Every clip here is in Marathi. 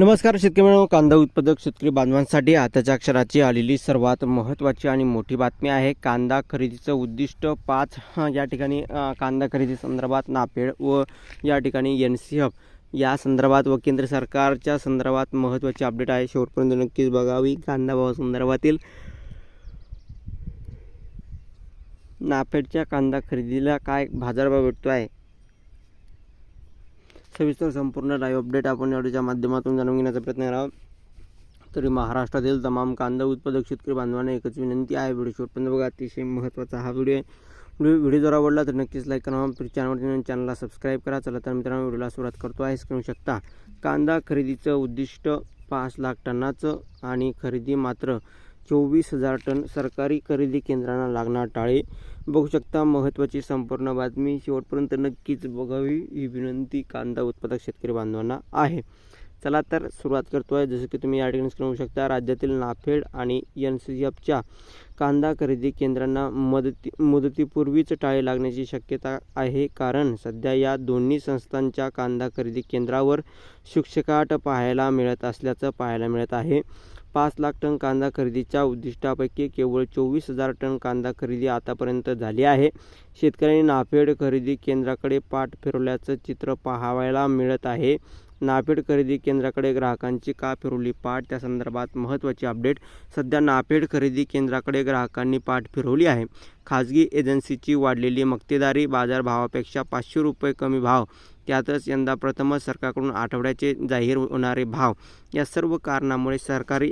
नमस्कार शेतकरी मित्रांनो कांदा उत्पादक शेतकरी बांधवांसाठी आताच्या अक्षराची आलेली सर्वात महत्त्वाची आणि मोठी बातमी आहे कांदा खरेदीचं उद्दिष्ट पाच या ठिकाणी कांदा खरेदी संदर्भात नापेड व या ठिकाणी एन सी एफ. या संदर्भात व केंद्र सरकारच्या संदर्भात महत्त्वाची अपडेट आहे. शेवटपर्यंत नक्कीच बघावी कांदाभावा संदर्भातील. नाफेडच्या कांदा खरेदीला काय बाजारभाव भेटतो आहे सविस्तर संपूर्ण लाईव्ह अपडेट आपण याच्या माध्यमातून जाणून घेण्याचा प्रयत्न करावा. तरी महाराष्ट्रातील तमाम कांदा उत्पादक शेतकरी बांधवांना एकच विनंती आहे व्हिडिओ शेवटपर्यंत बघा. अतिशय महत्त्वाचा हा व्हिडिओ आहे. व्हिडिओ व्हिडिओ जर आवडला तर नक्कीच लाईक करा. चॅनलवरती चॅनलला सबस्क्राईब करा. चला तर मित्रांनो व्हिडिओला सुरुवात करतो. आहे करू शकता? कांदा खरेदीचं उद्दिष्ट पाच लाख टनाचं आणि खरेदी मात्र चोवीस हजार टन सरकारी खरेदी केंद्रांना लागणार टाळे. बघू शकता महत्त्वाची संपूर्ण बातमी शेवटपर्यंत नक्कीच बघावी. ही विनंती कांदा उत्पादक शेतकरी बांधवांना आहे. चला तर सुरुवात करतो आहे जसं की तुम्ही या ठिकाणी स्क्रीन शकता राज्यातील नाफेड आणि एन सी एफच्या कांदा खरेदी केंद्रांना मदती मुदतीपूर्वीच टाळे लागण्याची शक्यता आहे. कारण सध्या या दोन्ही संस्थांच्या कांदा खरेदी केंद्रावर शिक्षकाट पाहायला मिळत असल्याचं पाहायला मिळत आहे. पाच लाख टन कांदा खरेदीच्या उद्दिष्टापैकी केवळ चोवीस हजार टन कांदा खरेदी आतापर्यंत झाली आहे. शेतकऱ्यांनी नाफेड खरेदी केंद्राकडे पाठ फिरवल्याचं चित्र पाहायला मिळत आहे. नाफेड खरेदी केंद्राकडे ग्राहकांची का फिरवली पाठ? त्या संदर्भात महत्त्वाची अपडेट सध्या नाफेड खरेदी केंद्राकडे ग्राहकांनी पाठ फिरवली आहे. खाजगी एजन्सीची वाढलेली मक्तेदारी बाजारभावापेक्षा पाचशे रुपये कमी भाव त्यातच यंदा प्रथमच सरकारकडून आठवड्याचे जाहीर होणारे भाव. या सर्व कारणामुळे सरकारी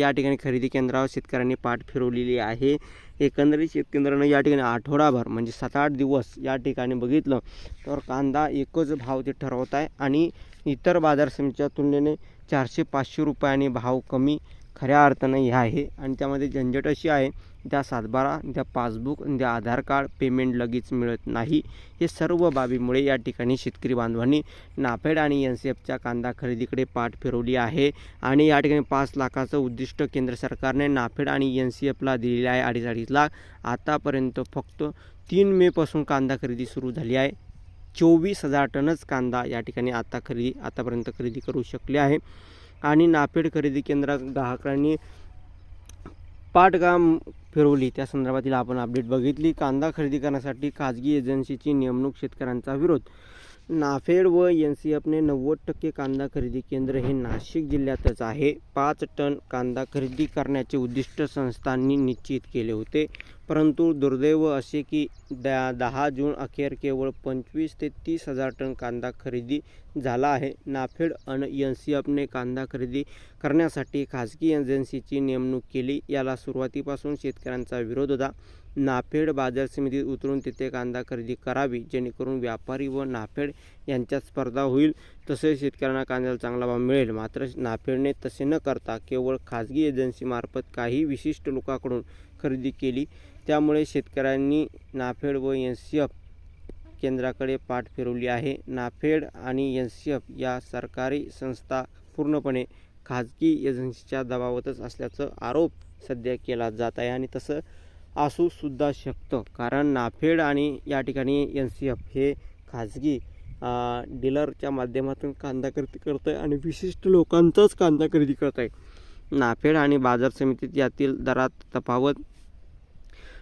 या ठिकाणी खरेदी केंद्रावर शेतकऱ्यांनी पाठ फिरवलेली आहे. एकंदरीत शेतकऱ्यांना या ठिकाणी आठवडाभर म्हणजे सात आठ दिवस या ठिकाणी बघितलं तर कांदा एकच भाव ते ठरवत आहे आणि इतर बाजार समितीच्या तुलनेने चारशे पाचशे रुपयाने भाव कमी खऱ्या अर्थानं हे आहे. आणि त्यामध्ये झंझट अशी आहे त्या सातबारा त्या पासबुक त्या आधार कार्ड पेमेंट लगेच मिळत नाही हे सर्व बाबीमुळे या ठिकाणी शेतकरी बांधवांनी नाफेड आणि एन सी एफच्या कांदा खरेदीकडे पाठ फिरवली आहे. आणि या ठिकाणी पाच लाखाचं उद्दिष्ट केंद्र सरकारने नाफेड आणि एन सी एफला दिलेलं आहे अडीच अडीच लाख. आतापर्यंत फक्त तीन मेपासून कांदा खरेदी सुरू झाली आहे. चोवीस हजार टनच कांदा या ठिकाणी आता खरेदी आतापर्यंत खरेदी करू शकले आहे. आणि नाफेड खरेदी केंद्रात ग्राहकांनी पाठगाम फिरवली. त्या संदर्भातील आपण अपडेट बघितली. कांदा खरेदी करण्यासाठी खाजगी एजन्सीची नेमणूक शेतकऱ्यांचा विरोध. नाफेड व एन सी एफने नव्वद टक्के कांदा खरेदी केंद्र हे नाशिक जिल्ह्यातच आहे. पाच टन कांदा खरेदी करण्याचे उद्दिष्ट संस्थांनी निश्चित केले होते. परंतु दुर्दैव असे की द्या दहा जून अखेर केवळ पंचवीस ते तीस हजार टन कांदा खरेदी झाला आहे. नाफेड आणि एन सी एफने कांदा खरेदी करण्यासाठी खाजगी एजन्सीची नेमणूक केली. याला सुरुवातीपासून शेतकऱ्यांचा विरोध होता. नाफेड बाजार समितीत उतरून तिथे कांदा खरेदी करावी जेणेकरून व्यापारी व नाफेड यांच्यात स्पर्धा होईल. तसेच शेतकऱ्यांना कांद्याला चांगला भाव मिळेल. मात्र नाफेडने तसे न करता केवळ खाजगी एजन्सीमार्फत काही विशिष्ट लोकांकडून खरेदी केली. त्यामुळे शेतकऱ्यांनी नाफेड व एन सी एफ केंद्राकडे पाठ फिरवली आहे. नाफेड आणि एन सी एफ या सरकारी संस्था पूर्णपणे खाजगी एजन्सीच्या दबावातच असल्याचा आरोप सध्या केला जात आहे आणि तसं असूसुद्धा शकतं. कारण नाफेड आणि या ठिकाणी एन सी एफ हे खाजगी डीलरच्या माध्यमातून कांदा खरेदी करत आहे आणि विशिष्ट लोकांचाच कांदा खरेदी करत आहे नाफेड आणि बाजार समितीत यातील दरात तफावत.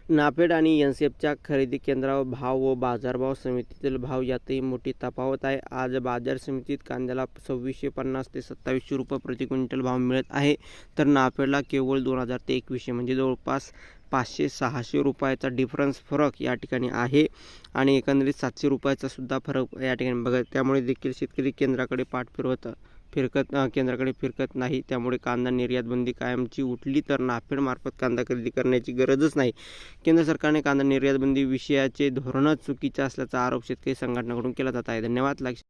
नाफेड आणि एन सी एफच्या खरेदी केंद्रावर भाव व बाजारभाव समितीतील भाव यातही मोठी तफावत आहे. आज बाजार समितीत कांद्याला सव्वीसशे पन्नास ते सत्तावीसशे रुपये प्रति क्विंटल भाव मिळत आहे. तर नाफेडला केवळ दोन हजार ते एकवीसशे म्हणजे जवळपास पाचशे सहाशे रुपयाचा डिफरन्स फरक या ठिकाणी आहे आणि एकंदरीत सातशे रुपयाचा सुद्धा फरक या ठिकाणी बघा. त्यामुळे देखील शेतकरी केंद्राकडे पाठ फिरवत फिरकत केंद्राकडे फिरकत नाही. त्यामुळे कांदा निर्यात बंदी कायमची उठली तर नाफेडमार्फत कांदा खरेदी करण्याची गरजच नाही. केंद्र सरकारने कांदा निर्यात बंदी विषयाचे धोरणच चुकीचे असल्याचा आरोप शेतकरी संघटनाकडून केला जात आहे. धन्यवाद. लक्ष